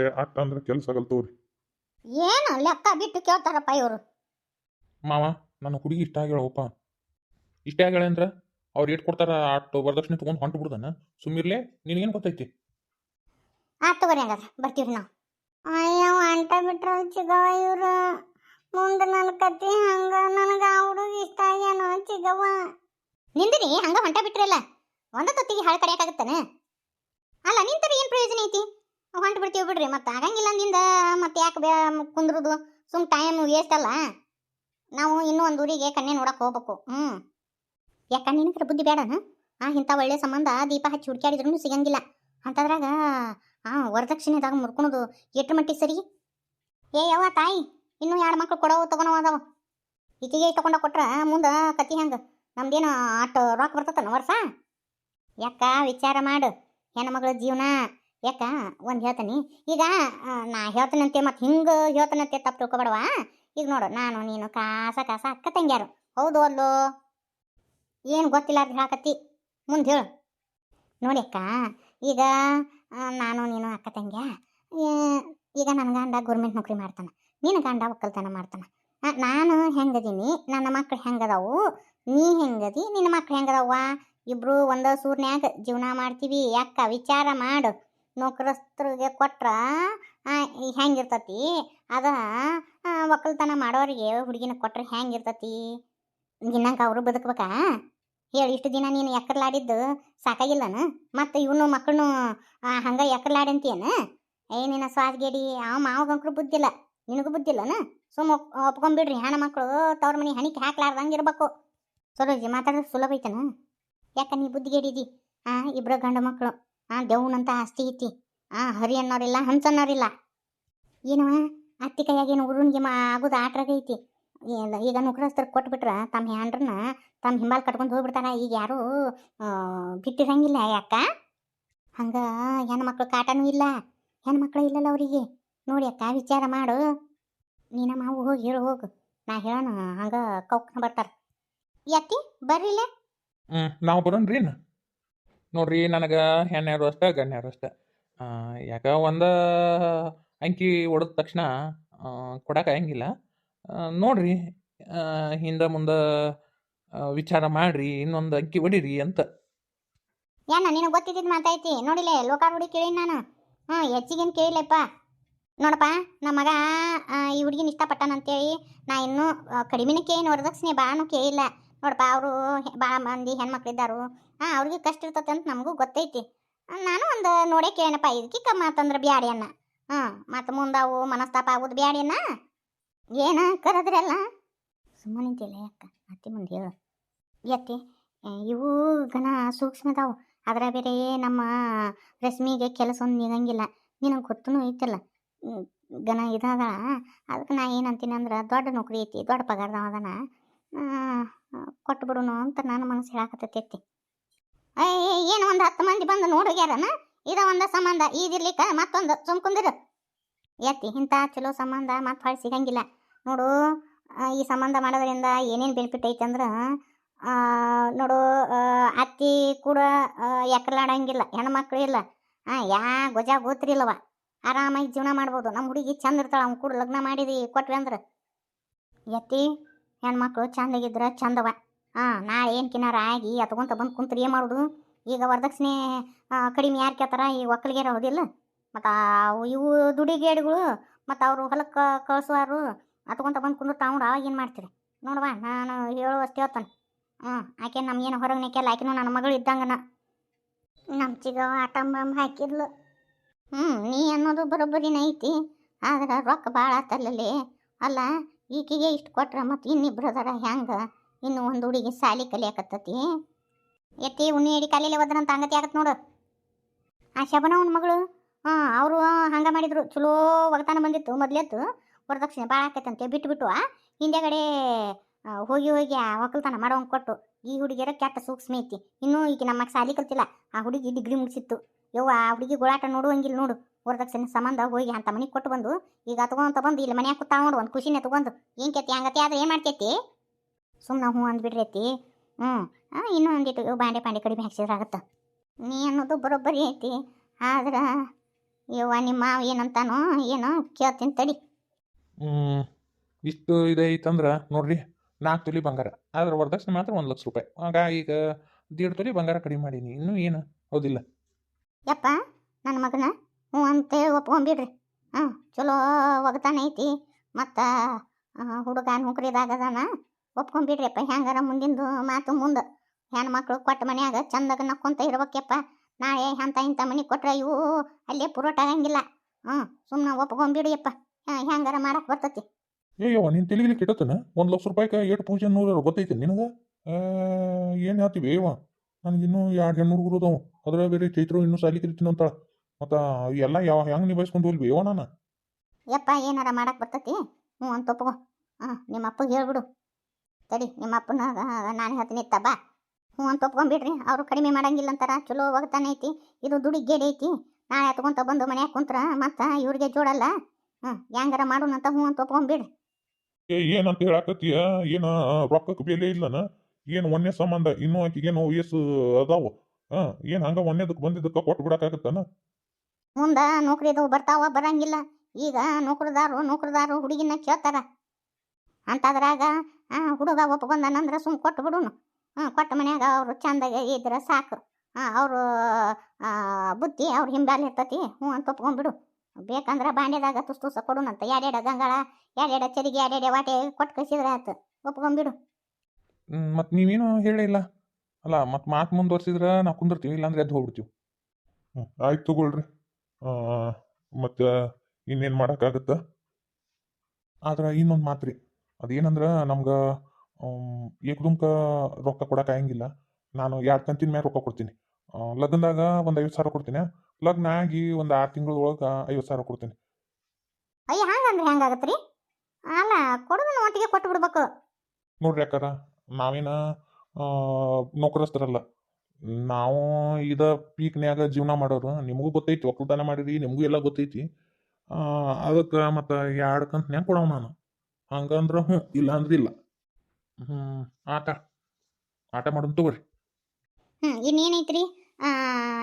ಏ ಆಗ್ತ ಅಂದ್ರೆ ಕೆಲಸ ಆಗಲ್ ತಗೋರಿ. ಏನು ಲೆಕ್ಕ ಬಿಟ್ಟು ಕೇಳ್ತಾರಪ್ಪ ಇವರು. ಮಾವ ನನ್ನ ಹುಡುಗಿ ಇಷ್ಟ ಆಗ್ಯಾಳಪ್ಪ. ಇಷ್ಟ ಆಗ್ಯಾಳೆ ಅಂದ್ರೆ ಅವ್ರು ಏಟ್ ಕೊಡ್ತಾರ ಅಟ್ಟು ವರದಕ್ಷಿಣೆ ತೊಗೊಂಡು ಹೊಂಟು ಬಿಡ್ದಾನ. ಸುಮ್ಮಿರ್ಲೆ ನಿನಗೇನು ಗೊತ್ತೈತಿ? ಆತ್ ತಗೋರಿ ಹಂಗಾದ್ರೆ ಬರ್ತೀವಿ ನಾವು. ಅಯ್ಯೋ ಅಂಟ ಬಿಟ್ರ ಚಿಗವ ಇವ್ರು. ಮುಂದೆ ನನ್ನ ಕತಿ ಹಂಗ ನನಗೆ ಆ ಹುಡುಗ ಇಷ್ಟ ಆಗ್ಯಾನೋ ಚಿಗವ ನಿಂದಿರಿ ಹಂಗ ಹೊಂಟ ಬಿಟ್ರಲ್ಲ. ಒಂದ ತೊತ್ತಿಗೆ ಹಾಳು ಕಡಿಯಕ್ಕಾಗತ್ತಾನೆ ಅಲ್ಲ ನಿಂತರ ಏನು ಪ್ರಯೋಜನ ಐತಿ? ಹೊಂಟು ಬಿಡ್ತೀವಿ ಬಿಡ್ರಿ, ಮತ್ತೆ ಆಗಂಗಿಲ್ಲ ಅಂದಿಂದ ಮತ್ತೆ ಯಾಕೆ ಬೇ ಕುಂದ್ರದು? ಸುಮ್ ಟೈಮ್ ವೇಸ್ಟ್ ಅಲ್ಲ. ನಾವು ಇನ್ನೂ ಒಂದು ಊರಿಗೆ ಕಣ್ಣೆ ನೋಡಕ್ ಹೋಗ್ಬೇಕು. ಹ್ಞೂ ಯಾಕೆ ಕಣ್ಣಿನ ಬುದ್ಧಿ ಬೇಡನ ಆ ಇಂಥ ಒಳ್ಳೆ ಸಂಬಂಧ ದೀಪ ಹಚ್ಚಿ ಹುಡುಕ್ಯಾಡಿದ್ರೂ ಸಿಗಂಗಿಲ್ಲ. ಅಂತದ್ರಾಗ, ಆ ವರದಕ್ಷಿಣೆದಾಗ ಮುರ್ಕೊಳೋದು ಎಟ್ರ ಮಟ್ಟಿ ಸರಿ? ಏ ಯಾವ ತಾಯಿ, ಇನ್ನೂ ಎರಡು ಮಕ್ಳು ಕೊಡೋವು ತಗೊಳೋ ಅದಾವ. ಈಚೆಗೆ ತಗೊಂಡ ಕೊಟ್ರ ಮುಂದೆ ಕತಿ ಹೆಂಗೆ? ನಮ್ದೇನು ಆಟೋ ರೊಕ್ಕ ಬರ್ತತನ ವರ್ಷ? ಯಾಕ ವಿಚಾರ ಮಾಡು. ಹೆಣ್ಮಗಳ ಜೀವನ. ಯಾಕ? ಒಂದು ಹೇಳ್ತೀನಿ. ಈಗ ನಾ ಹೇಳ್ತೀನಂತೆ ಮತ್ತು ಹಿಂಗೆ ಹೇಳ್ತೀನಂತೆ ತಪ್ಪು ತಿಳ್ಕೊಬೇಡವ? ಈಗ ನೋಡು, ನಾನು, ನೀನು ಕಾಸ ಕಾಸ ಅಕ್ಕ ತಂಗ್ಯಾರು. ಹೌದು ಅಲ್ಲೋ? ಏನು ಗೊತ್ತಿಲ್ಲ ಅಂತ ಹೇಳಕತ್ತಿ? ಮುಂದೆ ಹೇಳು. ನೋಡಿ ಅಕ್ಕ, ಈಗ ನಾನು, ನೀನು, ಅಕ್ಕ ತಂಗ್ಯ? ಈಗ ನನ್ನ ಗಂಡ ಗೌರ್ಮೆಂಟ್ ನೌಕರಿ ಮಾಡ್ತಾನೆ. ನಿನ್ನ ಗಂಡ ಒಕ್ಕಲ್ತನ ಮಾಡ್ತಾನೆ. ನಾನು ಹೆಂಗದೀನಿ? ನನ್ನ ಮಕ್ಳು ಹೆಂಗದಾವು? ನೀ ಹೆಂಗದಿ? ನಿನ್ನ ಮಕ್ಳು ಹೆಂಗದವ್ವ? ಇಬ್ರು ಒಂದ ಸೂರ್ನ್ಯಾಗ ಜೀವನ ಮಾಡ್ತೀವಿ. ಅಕ್ಕ ವಿಚಾರ ಮಾಡು. ನೌಕರಸ್ಥರಿಗೆ ಕೊಟ್ರ ಹೆಂಗಿರ್ತತಿ? ಅದ ಒಕ್ಕಲ್ತನ ಮಾಡೋರಿಗೆ ಹುಡುಗಿನ ಕೊಟ್ರೆ ಹೆಂಗಿರ್ತತಿ? ದಿನಾಂಕ ಅವರು ಬದುಕ್ಬೇಕಾ? ಹೇಳಿ, ಇಷ್ಟು ದಿನ ನೀನು ಎಕ್ಕರ್ಲಾಡಿದ್ದು ಸಾಕಾಗಿಲ್ಲನ? ಮತ್ತು ಇವನು ಮಕ್ಕಳನ್ನು ಹಂಗೆ ಎಕ್ಕರ್ಲಾಡಿ ಅಂತೀಯಾ ಏ, ನಿನ್ನ ಸ್ವಾದ್ಗೇಡಿ ಆ ಮಾವಗಂಕರು ಬುದ್ಧಿಲ್ಲ. ನಿನಗೂ ಬುದ್ಧಿಲ್ಲನ? ಸುಮ್ಮ ಒಪ್- ಒಪ್ಕೊಂಬಿಡ್ರಿ ಹೆಣ್ಣು ಮಕ್ಕಳು ತವ್ರ ಮನೆ ಹಣಿಕೆ ಹಾಕ್ಲಾರ್ದಂಗೆ ಇರಬೇಕು. ಸರೋಜಿ, ಮಾತಾಡೋದು ಸುಲಭ ಐತನ? ಯಾಕ ನೀ ಬುದ್ಧಿಗೇಡಿದಿ? ಹಾಂ ಇಬ್ಬರು ಗಂಡು ಮಕ್ಕಳು ಆ ದೇವನಂತ ಆಸ್ತಿ ಐತಿ. ಆ ಹರಿ ಅನ್ನೋರಿಲ್ಲ, ಹಂಸ ಅನ್ನೋರಿಲ್ಲ. ಏನವ? ಅತ್ತಿ ಕೈಯಾಗೇನು ಉರುಣಿಗೆ ಮಾ ಆಗೋದು ಆಟ್ರಾಗೈತಿ ಈಗ ನೌಕರಸ್ಥರು ಕೊಟ್ಬಿಟ್ರ ತಮ್ಮ ಹ್ಯಾಂಡ್ರನ್ನ, ತಮ್ಮ ಹಿಂಬಾಲ್ ಕಟ್ಕೊಂಡು ಹೋಗ್ಬಿಡ್ತಾರ. ಈಗ ಯಾರು ಬಿಟ್ಟಿರಂಗಿಲ್ಲ ಯಾಕ? ಹಂಗ ಹೆಣ್ಮಕ್ಳು ಕಾಟನೂ ಇಲ್ಲ. ಹೆಣ್ಮಕ್ಳು ಇಲ್ಲಲ್ಲ ಅವರಿಗೆ. ನೋಡಿ ಅಕ್ಕ, ವಿಚಾರ ಮಾಡು. ನೀನ ಮಾವು ಹೋಗಿ, ಹೇಳು ಹೋಗು. ನಾ ಹೇಳೋಣ, ಹಂಗ ಕೌಕ್ನ ಬರ್ತಾರ. ಯಾತಿ ಬರ್ರಿಲ್ಲ ನಾವು ಬರೋಣ್ರಿ ನೋಡ್ರಿ ನನಗೆ ಹೆಣ್ಣ್ಯಾರು ಅಷ್ಟ ಗಣ್ಯಾರು ಅಷ್ಟ. ಯಾಕ ಒಂದ ಅಂಕಿ ಹೊಡೆದ ತಕ್ಷಣ ಕೊಡೋಕ್ಕಾಗಂಗಿಲ್ಲ ನೋಡ್ರಿ ಹಿಂದೆ ಮುಂದೆ ವಿಚಾರ ಮಾಡ್ರಿ, ಇನ್ನೊಂದು ಅಂಕಿ ಹೊಡಿರಿ ಅಂತ. ಏನ, ನಿನಗೆ ಗೊತ್ತಿದ್ದಿದ್ದು ಮಾತಾಯ್ತಿ ನೋಡಿಲೆ ಹುಡುಗಿ ಕೇಳಿ ನಾನು. ಹ್ಞೂ ಹೆಚ್ಚಿಗೇನು ಕೇಳಿಲ್ಲಪ್ಪ ನೋಡಪ್ಪ ನಮ್ಮ ಮಗ ಈ ಹುಡುಗಿನ ಇಷ್ಟಪಟ್ಟಾನಂತೇಳಿ ನಾ ಇನ್ನೂ ಕಡಿಮೆನೇ ಕೇಳಿ ವರದಕ್ಷಿಣೆ ಬಾನು ಕೇಳಿಲ್ಲ. ನೋಡಪ್ಪ, ಅವರು ಭಾಳ ಮಂದಿ ಹೆಣ್ಮಕ್ಳಿದ್ದಾರು. ಹಾಂ, ಅವ್ರಿಗೆ ಕಷ್ಟ ಇರ್ತತೆ ಅಂತ ನಮಗೂ ಗೊತ್ತೈತಿ. ನಾನು ಒಂದು ನೋಡೇ ಕೇಳೇನಪ್ಪ, ಇದಕ್ಕೆ ಕಮ್ಮ ಅಂತಂದ್ರೆ ಬ್ಯಾಡಿ ಅನ್ನ. ಹಾಂ ಮತ್ತು ಮುಂದೆ ಅವು ಮನಸ್ತಾಪ ಆಗೋದು ಬ್ಯಾಡಿ ಅನ್ನ. ಏನ ಕರೆದ್ರಲ್ಲ? ಸುಮ್ಮನೆ ನಿಂತಿಲ್ಲ ಅಕ್ಕ? ಅತ್ತಿ ಮುಂದೆ ಹೇಳು. ಎತ್ತಿ ಇವು ಗಣ ಸೂಕ್ಷ್ಮದಾವು. ಅದರ ಬೇರೆ ನಮ್ಮ ರಶ್ಮಿಗೆ ಕೆಲಸ ಒಂದು ನಿಗಂಗಿಲ್ಲ ನಿನಗೆ ಗೊತ್ತೂ ಐತಲ್ಲ? ಘನ ಇದಾದ ಅದಕ್ಕೆ ನಾ ಏನಂತೀನಿ ಅಂದ್ರೆ, ದೊಡ್ಡ ನೌಕರಿ ಐತಿ, ದೊಡ್ಡ ಪಗಾರದವ ಅದನ್ನ ಕೊಟ್ಟು ಬಿಡುನು ಅಂತ ನಾನು ಮನಸ್ಸು ಹೇಳಾಕತ್ತೈತಿ ಏನು ಒಂದು ಹತ್ತು ಮಂದಿ ಬಂದು ನೋಡೋಗ್ಯಾರನ ಇದ ಒಂದು ಸಂಬಂಧ. ಈದಿರ್ಲಿಕ್ಕ ಮತ್ತೊಂದು. ಸುಮ್ ಕುಂದಿರು ಎತ್ತಿ ಇಂಥ ಚಲೋ ಸಂಬಂಧ, ಮತ್ತೆ ಭಾಳ ಸಿಗಂಗಿಲ್ಲ. ನೋಡು ಈ ಸಂಬಂಧ ಮಾಡೋದ್ರಿಂದ ಏನೇನು ಬೆನಿಫಿಟ್ ಐತೆ ಅಂದ್ರೆ ನೋಡು ಅತ್ತಿ ಕೂಡ ಎಕರ್ಲಾಡಂಗಿಲ್ಲ, ಹೆಣ್ಮಕ್ಳು ಇಲ್ಲ. ಆ, ಯಾ ಗೊಜ ಗೊತ್ತಿರಿಲ್ಲವ ಆರಾಮಾಗಿ ಜೀವನ ಮಾಡ್ಬೋದು. ನಮ್ಮ ಹುಡುಗಿ ಚಂದ ಇರ್ತಾಳೆ, ಅವ್ನು ಕೂಡ ಲಗ್ನ ಮಾಡಿದಿ, ಕೊಟ್ವಿ ಅಂದ್ರೆ. ಎತ್ತಿ, ಹೆಣ್ಮಕ್ಳು ಚಂದಾಗಿದ್ರೆ ಚಂದವ. ಹಾಂ, ನಾಳೆ ಏನು ಕಿನಾರ ಆಗಿ ಅತ್ಕೊಂತ ಬಂದು ಕುಂತ್ರಿ ಏನು ಮಾಡೋದು? ಈಗ ವರದಕ್ಷಿಣೆ ಕಡಿಮೆ ಯಾರು ಕೇಳ್ತಾರ? ಈ ಒಕ್ಕಲಿಗೆ ಹೋದಿಲ್ಲ? ಮತ್ತು ಇವು ದುಡಿಗೇಡಿಗಳು, ಮತ್ತು ಅವರು ಹೊಲಕ್ಕೆ ಕಳ್ಸುವಾರು ಅತ್ಕೊಂತ ಬಂದು ಕುಂದಿರ್ತಾವ ತಗೊಂಡು ಅವಾಗ ಏನು ಮಾಡ್ತೀರಿ? ನೋಡುವ ನಾನು ಹೇಳುವಷ್ಟು ಹೇಳ್ತಾನೆ. ಹ್ಞೂ ಆಕೆ ನಮ್ಗೇನು ಹೊರಗೆ ನಿಕ್ಕೆಲ್ಲ ಆಕೆನೂ ನನ್ನ ಮಗಳು ಇದ್ದಂಗನ. ನಮ್ಮ ಚಿಗವ ಆಟಂಬಂಬ ಹಾಕಿದ್ಲು. ಹ್ಞೂ ನೀ ಅನ್ನೋದು ಬರೋಬ್ಬರಿನ ಐತಿ, ಆದ್ರೆ ರೊಕ್ಕ ಭಾಳ ಆತಲ್ಲಲ್ಲಿ ಅಲ್ಲ, ಈಕೆಗೆ ಇಷ್ಟು ಕೊಟ್ರೆ ಮತ್ತು ಇನ್ನಿಬ್ರು ಅದಾರ, ಹೆಂಗೆ? ಇನ್ನು ಒಂದು ಹುಡುಗಿ ಸಾಲಿ ಕಲಿಯಾಕತ್ತತಿ. ಎತ್ತಿ ಉಣ್ಣಿ ಎಡಿ ಕಾಲಿಲೆ ಒದ್ರಂತ ಹಂಗತಿ ಆಗತ್ತೆ ನೋಡು. ಆ ಶಬನ ಅವನ ಮಗಳು ಹಾಂ ಅವರು ಹಂಗೆ ಮಾಡಿದ್ರು. ಚಲೋ ಒಗತಾನ ಬಂದಿತ್ತು ಮೊದ್ಲೆತ್ತು ವರದಕ್ಷಿಣೆ ಭಾಳ ಆಕೈತಂತೆ ಬಿಟ್ಟು ಬಿಟ್ಟು ಹಿಂದೆಗಡೆ ಹೋಗಿ ಹೋಗಿ ಆ ಒಕ್ಕಲ್ತನ ಮಾಡೋಂಗೆ ಕೊಟ್ಟು ಈ ಹುಡುಗಿಯರ ಕೆಟ್ಟ ಸೂಕ್ಷ್ಮ ಐತಿ. ಇನ್ನೂ ಈಗ ನಮ್ಮ ಸಾಲಿ ಕಲ್ತಿಲ್ಲ. ಆ ಹುಡುಗಿ ಡಿಗ್ರಿ ಮುಗಿಸಿತ್ತು. ಯವ್ವ, ಆ ಹುಡುಗಿ ಗೋಳಾಟ ನೋಡುವಂಗಿಲ್ಲ ನೋಡು. ವರದಕ್ಷಿಣೆ ಸಂಬಂಧ ಹೋಗಿ ಅಂತ ಮನೆಗೆ ಕೊಟ್ಟು ಬಂದು, ಈಗ ತಗೊಂತ ಬಂದು ಇಲ್ಲಿ ಮನೆಯಾಗ ಕೂತಾವ ನೋಡು, ಒಂದು ಖುಷಿನೇ ತಗೊಂಡು ಏನು ಕೇತಿ, ಹಂಗತಿ ಆದ್ರೆ ಏನು ಮಾಡ್ತೈತಿ ಸುಮ್ಮನೆ ಹ್ಞೂ ಅಂದ್ಬಿಡ್ರೈತಿ. ಹ್ಞೂ ಹಾಂ ಇನ್ನೂ ಒಂದಿಟ್ಟು ಬಾಂಡೆ ಪಾಂಡೆ ಕಡಿಮೆ ಹಾಕ್ಸಿದ್ರೆ ಆಗತ್ತೆ ನೀ ಅನ್ನೋದು ಬರೋಬ್ಬರಿ ಐತಿ. ಆದ್ರೆ ಇವ ನಿಮ್ಮ ಮಾವ ಏನಂತಾನೋ ಏನೋ ಕೇಳ್ತೀನಿ ತಡಿ. ಹ್ಞೂ ಇಷ್ಟು ಇದೈತಂದ್ರೆ ನೋಡ್ರಿ ನಾಲ್ಕು ತೊಲಿ ಬಂಗಾರ. ಆದ್ರೆ ವರದಕ್ಷಿಣೆ ಮಾತ್ರ ಒಂದು ಲಕ್ಷ ರೂಪಾಯಿ. ಆಗ ಈಗ ದೀಡ್ ತೊಲಿ ಬಂಗಾರ ಕಡಿಮೆ ಮಾಡೀನಿ. ಇನ್ನೂ ಏನು? ಹೌದಿಲ್ಲ. ಯಪ್ಪ ನನ್ನ ಮಗನ ಹ್ಞೂ ಅಂತ ಒಪ್ಕೊಂಬಿಡ್ರಿ. ಹಾಂ ಚಲೋ ಒಗತಾನ ಐತಿ ಮತ್ತು ಹುಡುಗ ನೌಕರಿದಾಗದಾನ ಒಪ್ಕೊಂಬಿಡ್ರಿಯಪ್ಪ ಹೆಂಗಾರ ಮುಂದಿಂದು ಮಾತು ಮುಂದೆ. ಹೆಣ್ಮಕ್ಳು ಕೊಟ್ಟ ಮನ್ಯಾಗ ಚಂದಾಗ ನಕ್ಕೊಂತ ಇರ್ಬೇಕಪ್ಪ ನಾಳೆ ಅಂಥ ಇಂಥ ಮನೆ ಕೊಟ್ರೆ ಇವು ಅಲ್ಲೇ ಪುರೋಟ ಆಗಂಗಿಲ್ಲ. ಹ್ಞೂ ಸುಮ್ಮನೆ ಒಪ್ಕೊಂಬಿಡಿಯಪ್ಪ ಹೆಂಗಾರ ಮಾಡಕ್ಕೆ ಬರ್ತತಿ? ಏಯ್ಯವ್ವ ನೀನು ತೆಲಿಗಿಲಿ ಕೆಟ್ಟತನ? ಒಂದು ಲಕ್ಷ ರೂಪಾಯಿಗೆ ಏಟು ಪೂಜೆ ನೂರು ಗೊತ್ತೈತೆ ನಿನಗೆ? ಏನು ಹೇಳ್ತೀವಿ ಅಯ್ಯವ್ವ ನನಗಿನ್ನೂ ಎರಡು ಹೆಣ್ಣು ಹುಡುಗರು ಅದಾವು. ಅದ್ರ ಬೇರೆ ಚೈತ್ರ ಇನ್ನೂ ಸಾಲಿ ಕರಿತೀನಿ ಮತ್ತ ಮತ್ತು ಎಲ್ಲ ಯಾವ ಹೆಂಗೆ ನಿಭಾಯಿಸ್ಕೊಂಡು ಹೋಗ್ಲಿ ಅಯ್ಯವ ನಾನು? ಯಪ್ಪ ಏನಾರ ಮಾಡಕ್ಕೆ ಬರ್ತತಿ? ಹ್ಞೂ ಅಂತ ಒಪ್ಕೊ. ಹಾಂ ನಿಮ್ಮ ಅಪ್ಪಗೆ ಹೇಳ್ಬಿಡು. ತಡಿ ನಿಮ್ಮ ಅಪ್ಪನ ನಾನು ಹೇಳ್ತೀನಿ ಬಾ. ಹ್ಞೂ ಅಂತ ಒಪ್ಕೊಂಬಿಡ್ರಿ ಅವರು ಕಡಿಮೆ ಮಾಡಂಗಿಲ್ಲ ಅಂತಾರ ಚಲೋ ಹೋಗ್ತಾನೆ ಐತಿ ಇದು ದುಡಿ ಗೇಡಿ ಐತಿ. ನಾಳೆ ಎತ್ಕೊಂತ ಬಂದು ಮನ್ಯಾಗ ಕುಂತ್ರ ಮತ್ತೆ ಇವ್ರಿಗೆ ಜೋಡಲ್ಲ. ಹ್ಞೂ ಹೆಂಗಾರ ಮಾಡೋಣ ಅಂತ ಹ್ಞೂ ಅಂತ ಒಪ್ಕೊಂಬಿಡ್ರಿ ಏ ಏನಂತ ಹೇಳಾಕತ್ತೀಯ? ಏನು ರೊಕ್ಕಕ್ಕೆ ಬೆಲೆ ಇಲ್ಲನ? ಏನು ಒಂದೇ ಸಂಬಂಧ ಇನ್ನೂ ಆಕಿಗೇನು ವಯಸ್ಸು ಅದಾವು. ಹಾಂ ಏನು ಹಂಗೆ ಒಂದೇದಕ್ಕೆ ಬಂದಿದ್ದಕ್ಕೆ ಕೊಟ್ಟು ಬಿಡಕ್ಕಾಗತ್ತನ? ಮುಂದೆ ಅದು ಬರ್ತಾವ ಬರಂಗಿಲ್ಲ. ಈಗ ನೌಕರದಾರು ನೌಕರದಾರು ಹುಡುಗಿನ ಕೇಳ್ತಾರ. ಅಂತಾದ್ರಾಗ ಆ, ಹುಡುಗ ಒಪ್ಕೊಂಡನಂದ್ರೆ ಸುಮ್ ಕೊಟ್ಟು ಬಿಡುನು. ಹ್ಞೂ ಕೊಟ್ಟ ಮನ್ಯಾಗ ಅವರು ಚಂದಾಗ ಇದ್ರೆ ಸಾಕು. ಹಾಂ ಅವರು ಬುದ್ಧಿ ಅವ್ರ ಹಿಂಬಾಲ್ ಇರ್ತತಿ ಹ್ಞೂ ಅಂತ ಒಪ್ಕೊಂಡ್ಬಿಡು ಬೇಕಂದ್ರೆ ಬಾಂಡ್ಯದಾಗ ತುಸ್ ತುಸ ಕೊಡುನಂತ. ಎರಡೆಡ ಗಂಗಾಳ ಎರಡೆಡ ಚರಿಗೆ ಎರಡೆಡೆ ವಾಟೆ ಕೊಟ್ಟು ಕಳಿಸಿದ್ರೆ ಆಯ್ತು ಒಪ್ಕೊಂಡ್ಬಿಡು ಮತ್ತು ನೀವೇನು ಹೇಳಿಲ್ಲ ಅಲ್ಲ ಮತ್ತು ಮಾತು ಮುಂದುವರ್ಸಿದ್ರೆ ನಾವು ಕುಂದಿರ್ತೀವಿ ಇಲ್ಲಾಂದ್ರೆ ಎದ್ದು ಹೋಗ್ಬಿಡ್ತೀವಿ. ಹ್ಞೂ ಆಯ್ತು ತಗೊಳ್ರಿ. ಮತ್ತು ಇನ್ನೇನು ಮಾಡೋಕ್ಕಾಗತ್ತೆ? ಆದ್ರೆ ಇನ್ನೊಂದು ಮಾತು ರೀ ಅದೇನಂದ್ರೆ ನಮ್ಗೆ ಏಕದುಮ್ಕ ರೊಕ್ಕ ಕೊಡೋಕ್ಕಾಗಂಗಿಲ್ಲ ನಾನು ಎರಡು ಕಂತಿನ ಮೇಲೆ ರೊಕ್ಕ ಕೊಡ್ತೀನಿ. ಲಗ್ನದಾಗ ಒಂದು ಐವತ್ತು ಸಾವಿರ ಕೊಡ್ತೀನಿ. ಲಗ್ನ ಆಗಿ ಒಂದು ಆರು ತಿಂಗಳ ಒಳಗೆ ಐವತ್ತು ಸಾವಿರ ಕೊಡ್ತೀನಿ. ಅಯ್ಯ ಹಂಗಂದ್ರೆ ಹೆಂಗಾಗತ್ತೆ ರೀ ಅಲ್ಲ ಕೊಡೋದನ್ನ ಒಟ್ಟಿಗೆ ಕೊಟ್ಟು ಬಿಡ್ಬೇಕು. ನೋಡ್ರಿ ಯಾಕಾರ ನಾವೇನ ನೌಕರಸ್ಥರಲ್ಲ. ನಾವು ಇದ ಪೀಕ್ನ್ಯಾಗ ಜೀವನ ಮಾಡೋರು ನಿಮಗೂ ಗೊತ್ತೈತಿ ಒಕ್ಕಲ್ತನ ಮಾಡಿರಿ ನಿಮಗೂ ಎಲ್ಲ ಗೊತ್ತೈತಿ. ಅದಕ್ಕೆ ಮತ್ತು ಎರಡು ಕಂತ್ನ್ಯಾಗ ಕೊಡವ ನಾನು. ಹಂಗಂದ್ರೆ ಹ್ಞೂ ಇಲ್ಲ ಅಂದ್ರೆ ಇಲ್ಲ. ಹ್ಞೂ ಆಟ ಆಟ ಮಾಡೋಣ ತಗೋರಿ. ಹ್ಞೂ ಇನ್ನೇನೈತ್ರಿ?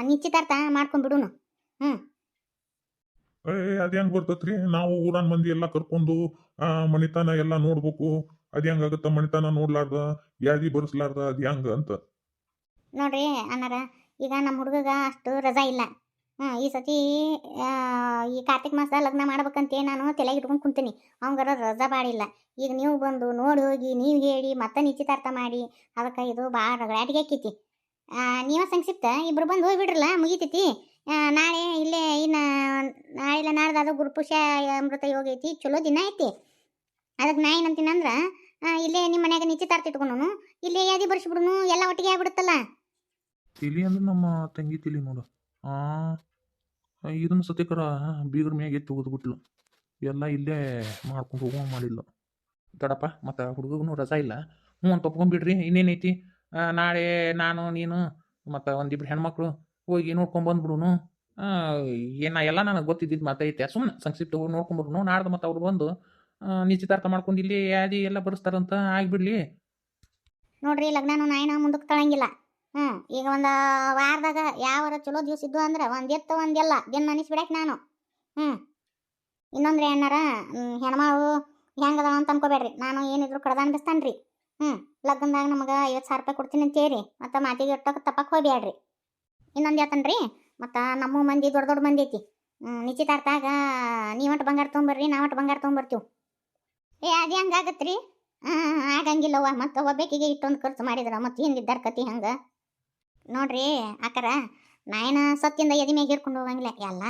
ನಿಶ್ಚಿತಾರ್ಥ ಮಾಡ್ಕೊಂಡ್ಬಿಡುನು ಏ ಅದು ಹೆಂಗೆ ಬರ್ತೈತ್ರಿ? ನಾವು ಊರನ್ ಮಂದಿ ಎಲ್ಲ ಕರ್ಕೊಂಡು ಆ, ಮನಿತನ ಎಲ್ಲ ನೋಡ್ಬೇಕು. ಅದು ಹೆಂಗಾಗತ್ತ ಮಣಿತನ ನೋಡ್ಲಾರ್ದ ಯಾದಿ ಬರ್ಸ್ಲಾರ್ದ ಅದು ಹೆಂಗ ಅಂತ. ನೋಡ್ರಿ ಅಣ್ಣಾರ ಈಗ ನಮ್ಮ ಹುಡುಗಗ ಅಷ್ಟು ರಜಾ ಇಲ್ಲ. ಹ್ಞೂ ಈ ಸತಿ ಈ ಕಾರ್ತಿಕ್ ಮಾಸದ ಲಗ್ನ ಮಾಡ್ಬೇಕಂತೇಳಿ ನಾನು ತಲೆಗೆ ಇಟ್ಕೊಂಡು ಕುಂತೀನಿ. ಅವಂಗಾರ ರಜಾ ಬಾಡಿಲ್ಲ ಈಗ ನೀವು ಬಂದು ನೋಡಿ ಹೋಗಿ, ನೀವು ಹೇಳಿ, ಮತ್ತೆ ನಿಶ್ಚಿತಾರ್ಥ ಮಾಡಿ. ಅದಕ್ಕೆ ಇದು ಭಾಳ ರಗಡಾಟಿಗೆ ಆಕೈತಿ. ನೀವ ಸಂಕ್ಷಿಪ್ತ? ಇಬ್ಬರು ಬಂದು ಹೋಗ್ಬಿಡ್ರಲ್ಲ ಮುಗಿತೈತಿ? ನಾಳೆ ಇಲ್ಲೇ, ಇನ್ನು ನಾಳೆ ಇಲ್ಲ, ನಾಡ್ದು ಗುರುಪುಷ ಅಮೃತ ಯೋಗ ಚಲೋ ದಿನ ಐತಿ. ಅದಕ್ಕೆ ನಾ ಏನಂತೀನಿ ಅಂದ್ರೆ ಇಲ್ಲೇ ನಿಮ್ಮ ಮನ್ಯಾಗ ನಿಶ್ಚಿತಾರ್ಥ ಇಟ್ಕೊಂಡು ಇಲ್ಲೇ ಯಾದಿ ಬರ್ಸ್ಬಿಡುನು ಎಲ್ಲ ಒಟ್ಟಿಗೆ ಆಗ್ಬಿಡುತ್ತಲ್ಲ? ತಿಳಿ ಅಂದ್ರೆ ನಮ್ಮ ತಂಗಿ ತಿಳಿ ನೋಡು. ಆ ಇದನ್ನ ಸತ್ಯಕರ ಬೀಗರ ಮ್ಯಾಗ ಎತ್ತಿ ಹೋದ್ಬಿಟ್ಲು ಎಲ್ಲ ಇಲ್ಲೇ ಮಾಡ್ಕೊಂಡು ಹೋಗೋ ಮಾಡಿಲ್ಲ ತಡಪ್ಪ, ಮತ್ತು ಹುಡುಗಗೂ ರಜಾ ಇಲ್ಲ. ಹ್ಞೂ ಅಂತ ಒಪ್ಕೊಂಡ್ಬಿಡ್ರಿ ಇನ್ನೇನೈತಿ ನಾಳೆ ನಾನು, ನೀನು, ಮತ್ತು ಒಂದಿಬ್ರು ಹೆಣ್ಮಕ್ಳು ಹೋಗಿ ನೋಡ್ಕೊಂಡು ಬಂದ್ಬಿಡುನು. ಏನ, ಎಲ್ಲ ನನಗೆ ಗೊತ್ತಿದ್ದಿದ್ದು ಮಾತೈತೆ ಸುಮ್ಮನೆ ಸಂಕ್ಷಿಪ್ತ ಹೋಗಿ ನೋಡ್ಕೊಂಬರು ನಾಡ್ದು ಮತ್ತು ಅವ್ರು ಬಂದು ನಿಶ್ಚಿತಾರ್ಥ ಮಾಡ್ಕೊಂಡು ಇಲ್ಲಿ ಯಾದಿ ಎಲ್ಲ ಬರೆಸ್ತಾರಂತ ಆಗಿಬಿಡ್ಲಿ. ನೋಡ್ರಿ ಲಗ್ನ ನಾಯಿನ ಮುಂದಕ್ಕೆ ತಳಂಗಿಲ್ಲ. ಹ್ಞೂ ಈಗ ಒಂದು ವಾರದಾಗ ಯಾವಾರ ಚಲೋ ದಿವಸ ಇದ್ದು ಅಂದ್ರೆ ಒಂದು ಒಂದೆಲ್ಲ ದಿನ ಅನಿಸ್ಬಿಡಕ್ಕೆ ನಾನು. ಹ್ಞೂ ಇನ್ನೊಂದ್ರೆ ಏನಾರ ಹೆಣ್ಮಾಳು ಹೆಂಗದ ಅಂತ ಅನ್ಕೋಬೇಡ್ರಿ. ನಾನು ಏನಿದ್ರು ಕಡದ ಅನ್ಬಿಸ್ತಾನ್ರಿ. ಹ್ಞೂ ಲಗ್ನದಾಗ ನಮಗೆ ಐವತ್ತು ಸಾವಿರ ರೂಪಾಯಿ ಕೊಡ್ತೀನಿ ಅಂತೇರಿ ಮತ್ತು ಮಾತಿಗೆ ಇಟ್ಟಕ್ಕೆ ತಪ್ಪಕ್ಕೆ ಹೋಗ್ಬೇಡ್ರಿ ಇನ್ನೊಂದು ಯಾತನ್ರಿ ಮತ್ತು ನಮ್ಮ ಮಂದಿ ದೊಡ್ಡ ದೊಡ್ಡ ಮಂದಿ ಐತಿ. ನಿಶ್ಚಿತಾರ್ಥಾಗ ನೀವಟ್ಟು ಬಂಗಾರ ತೊಗೊಂಬರ್ರಿ ನಾವಟ್ಟು ಬಂಗಾರ ತೊಗೊಂಬರ್ತೀವಿ. ಏ, ಅದು ರೀ ಹಾಂ ಆಗಂಗಿಲ್ಲವ್ವ, ಮತ್ತು ಒಬ್ಬೇಕಿಗೆ ಇಷ್ಟೊಂದು ಖರ್ಚು ಮಾಡಿದ್ರೆ ಮತ್ತು ಹಿಂದಿದ್ದಾರ ಕತಿ ಹಂಗೆ? ನೋಡ್ರಿ ಅಕ್ಕರ ನಾಯನ ಸತ್ತಿಂದ ಎದಿ ಮ್ಯಾಗ ಹಿರ್ಕೊಂಡು ಹೋಗಂಗಿಲ್ಲ. ಎಲ್ಲ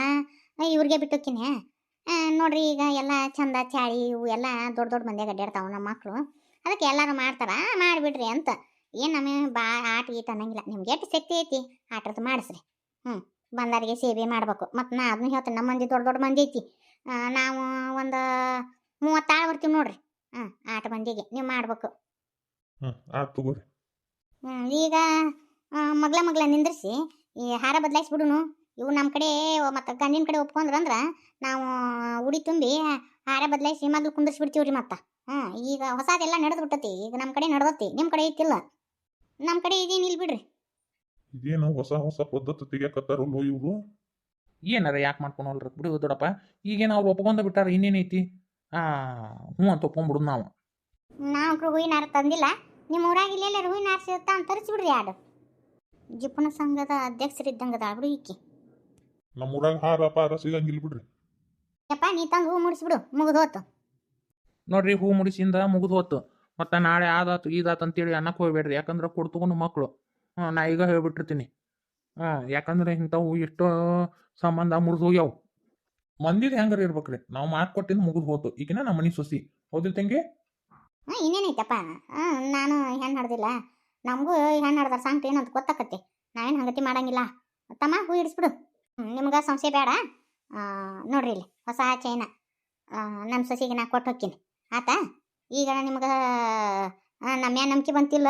ಇವ್ರಿಗೆ ಬಿಟ್ಟೋಕಿನಿ ನೋಡ್ರಿ ಈಗ ಎಲ್ಲ ಚಂದ ಚಾಳಿ ಇವು ಎಲ್ಲ ದೊಡ್ಡ ದೊಡ್ಡ ಮಂದಿಯಾಗ ಅಡ್ಡಾಡ್ತಾವ ನಮ್ಮ ಮಕ್ಕಳು ಅದಕ್ಕೆ ಎಲ್ಲರೂ ಮಾಡ್ತಾರ ಮಾಡಿಬಿಡ್ರಿ ಅಂತ. ಏನು ನಮಗೆ ಬಾ ಆಟ ಗೀಟ ಅನ್ನಂಗಿಲ್ಲ. ನಿಮ್ಗೆ ಎಷ್ಟು ಶಕ್ತಿ ಐತಿ ಆಟದ ಮಾಡಿಸ್ರಿ. ಹ್ಞೂ ಬಂದವರಿಗೆ ಸೇವೆ ಮಾಡ್ಬೇಕು. ಮತ್ತು ನಾ ಅದನ್ನ ಹೇಳ್ತೀನಿ ನಮ್ಮ ಮಂದಿ ದೊಡ್ಡ ದೊಡ್ಡ ಮಂದಿ ಐತಿ. ನಾವು ಒಂದು ಮೂವತ್ತಾಳು ಬರ್ತೀವಿ ನೋಡ್ರಿ. ಹಾಂ ಆಟ ಮಂದಿಗೆ ನೀವು ಮಾಡ್ಬೇಕು. ಹ್ಞೂ ಈಗ ಮಗ್ಲ ಮಗ್ಲ ನಿಂದ್ರಿಸಿ ಈ ಹಾರ ಬದಲಾಯಿಸ್ಬಿಡುನು. ಇವು ನಮ್ಮ ಕಡೆ ಮತ್ತು ಗಂಡಿನ ಕಡೆ ಒಪ್ಕೊಂಡ್ರಂದ್ರೆ ನಾವು ಉಡಿ ತುಂಬಿ ಹಾರ ಬದಲಾಯಿಸಿ ಮೊದ್ಲು ಕುಂದಿರ್ಸ್ಬಿಡ್ತೀವಿ ರೀ ಮತ್ತೆ. ಹಾಂ ಈಗ ಹೊಸದೆಲ್ಲ ನಡೆದು ಬಿಟ್ಟತಿ ಈಗ ನಮ್ಮ ಕಡೆ ನಡೆದತಿ. ನಿಮ್ಮ ಕಡೆ ಐತಿಲ್ಲ. ನಮ್ಮ ಕಡೆ ಇದೇನು ಇಲ್ಲ ಬಿಡ್ರಿ. ಇದೇನು ಹೊಸ ಹೊಸ ಪದ್ಧತಿ ತೆಗಿಯಕತ್ತಾರಲ್ಲೋ ಇವರು? ಏನಾರ ಯಾಕೆ ಮಾಡ್ಕೊಳಲ್ರ? ಬಿಡು ದೊಡ್ಡಪ್ಪ ಈಗೇನು ಅವ್ರು ಒಪ್ಕೊಂಡ ಬಿಟ್ಟಾರ ಇನ್ನೇನೈತಿ ಆ ಹ್ಞೂ ಅಂತ ಒಪ್ಕೊಂಡ್ಬಿಡುದು ನಾವು. ನಾವು ಹೂವಿನ ಹಾರ ತಂದಿಲ್ಲ. ನಿಮ್ಮ ಊರಾಗ ಇಲ್ಲೆಲ್ಲ ಹೂವಿನ ಹಾರ ಸಿಗುತ್ತಾ ಅಂತ ತರಿಸ್ಬಿಡ್ರಿ ಯಾಡು ಜಿಪುಣ ಸಂಘದ ಅಧ್ಯಕ್ಷರಿದ್ದಂಗದ ಈಕಿ. ನಮ್ಮ ಊರಾಗ ಹಾರ ಪಾರ ಸಿಗಂಗಿಲ್ಲ ಬಿಡ್ರಿ. ಯಪ್ಪ ನೀ ತಂದು ಹೂ ಮುಡಿಸ್ಬಿಡು ಮುಗಿದ ಹೋತು. ನೋಡ್ರಿ ಹೂ ಮುಡಿಸಿಂದ ಮುಗಿದು ಹೋತು. ಮತ್ತೆ ನಾಳೆ ಆದಾತು ಈದಾತು ಅಂತೇಳಿ ಅನ್ನಕ್ಕೆ ಹೋಗ್ಬೇಡ್ರಿ ಯಾಕಂದ್ರೆ ಕೊಡ್ತಕೊಂಡು ಮಕ್ಕಳು ಹ್ಞೂ ನಾ ಈಗ ಹೇಳ್ಬಿಟ್ಟಿರ್ತೀನಿ. ಹಾಂ ಯಾಕಂದ್ರೆ ಇಂಥವು ಎಷ್ಟೋ ಸಂಬಂಧ ಮುರಿದು ಹೋಗ್ಯಾವು. ಮಂದಿದು ಹೆಂಗಾರ ಇರ್ಬೇಕ್ರಿ? ನಾವು ಮಾಡ್ಕೊಟ್ಟಿದ್ದು ಮುಗಿದು ಹೋತು. ಈಗಿನ ನಮ್ಮ ಮನೆ ಸೊಸಿ. ಹೌದಿಲ್ಲ ತಂಗಿ? ಹಾಂ ಇನ್ನೇನೈತಪ್ಪ? ಹಾಂ ನಾನು ಹೆಣ್ಣು ಹಡ್ದಿಲ್ಲ. ನಮಗೂ ಹೆಣ್ಣು ಹಡ್ದಾರ ಅಂತ ಏನಂತ ಗೊತ್ತಾಕತ್ತೆ. ನಾವೇನು ಹಂಗತಿ ಮಾಡಂಗಿಲ್ಲ. ತಮ್ಮ, ಹೂ ಇಡಿಸ್ಬಿಡು ನಿಮ್ಗೆ ಸಂಶಯ ಬೇಡ. ನೋಡ್ರಿ ಇಲ್ಲಿ, ಹೊಸ ಚೈನ ನಮ್ಮ ಸೊಸಿಗೆ ನಾ ಕೊಟ್ಟು ಹೋಗ್ತೀನಿ ಆತಾ? ಈಗ ನಿಮ್ಗೆ ನಮ್ಮ ನಂಬಿಕೆ ಬಂತಿಲ್ಲ?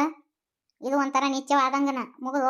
ಇದು ಒಂಥರ ನಿತ್ಯವಾದಂಗನ. ಮುಗಿದು